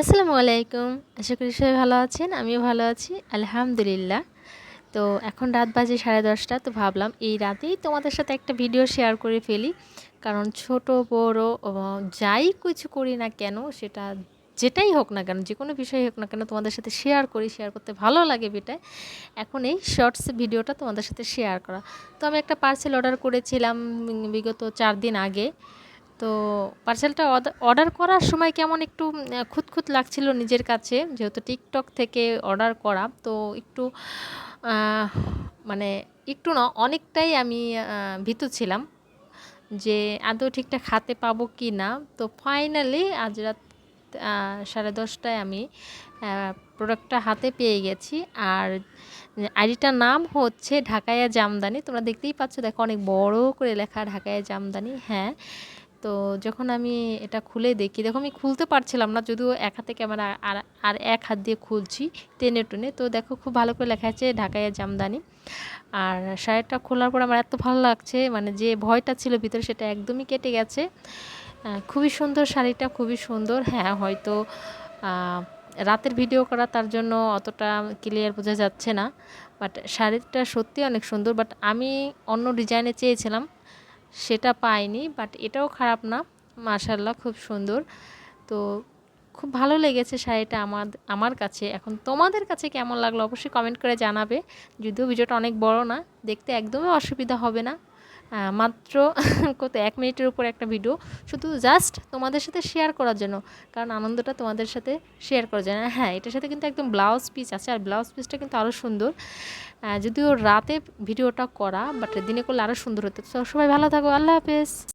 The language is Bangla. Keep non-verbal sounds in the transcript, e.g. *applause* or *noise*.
আসসালামু আলাইকুম। আশা করি সবাই ভালো আছেন, আমিও ভালো আছি, আলহামদুলিল্লাহ। তো এখন রাত বাজে সাড়ে দশটা, তো ভাবলাম এই রাতেই তোমাদের সাথে একটা ভিডিও শেয়ার করে ফেলি। কারণ ছোট, বড় যাই কিছু করি না কেন, সেটা যেটাই হোক না কেন যে কোনো বিষয় হোক না কেন তোমাদের সাথে শেয়ার করি, শেয়ার করতে ভালো লাগে বেটায়। এখন এই শর্টস ভিডিওটা তোমাদের সাথে শেয়ার করা। তো আমি একটা পার্সেল অর্ডার করেছিলাম বিগত চার দিন আগে। তো পার্সেলটা অর্ডার করার সময় কেমন একটু খুঁতখুত লাগছিল নিজের কাছে, যেহেতু টিকটক থেকে অর্ডার করা, তো একটু মানে একটু না, অনেকটাই আমি ভীত ছিলাম যে আদৌ ঠিকঠাক হাতে পাবো কি না। তো ফাইনালি আজ রাত সাড়ে দশটায় আমি প্রোডাক্টটা হাতে পেয়ে গেছি। আর আইডিটার নাম হচ্ছে ঢাকাইয়া জামদানি। তোমরা দেখতেই পাচ্ছ, দেখো অনেক বড় করে লেখা ঢাকাইয়া জামদানি। হ্যাঁ তো যখন আমি এটা খুলে দেখি, দেখো আমি খুলতে পারছিলাম না, যদিও এক হাতে ক্যামেরা আর আর এক হাত দিয়ে খুলছি টেনে টেনে। তো দেখো খুব ভালো করে লেখা আছে ঢাকাইয়া জামদানি। আর শাড়িটা খোলার পর আমার এত ভালো লাগছে মানে যে ভয়টা ছিল ভিতরে সেটা একদমই কেটে গেছে। খুবই সুন্দর শাড়িটা, খুবই সুন্দর। হ্যাঁ হয়তো রাতের ভিডিও করা তার জন্য অতটা ক্লিয়ার বোঝা যাচ্ছে না। বাট শাড়িটা সত্যি অনেক সুন্দর। বাট আমি অন্য ডিজাইনে চেয়েছিলাম। সেটা পাইনি বাট এটাও খারাপ না। মাশাল্লাহ খুব সুন্দর। তো খুব ভালো লেগেছে শাড়িটা আমার আমার কাছে। এখন তোমাদের কাছে কেমন লাগল অবশ্যই কমেন্ট করে জানাবে। যদিও ভিডিওটা অনেক বড় না, দেখতে একদমই অসুবিধা হবে না। মাত্র *laughs* কত, এক মিনিটের উপর একটা ভিডিও শুধু জাস্ট তোমাদের সাথে শেয়ার করার জন্য, কারণ আনন্দটা তোমাদের সাথে শেয়ার করার জন্য। হ্যাঁ এটার সাথে কিন্তু একদম ব্লাউজ পিস আছে, আর ব্লাউজ পিসটা কিন্তু আরও সুন্দর। যদিও রাতে ভিডিওটা করা বাট দিনে করলে আরও সুন্দর হতো। সবাই ভালো থাকো, আল্লাহ হাফেজ।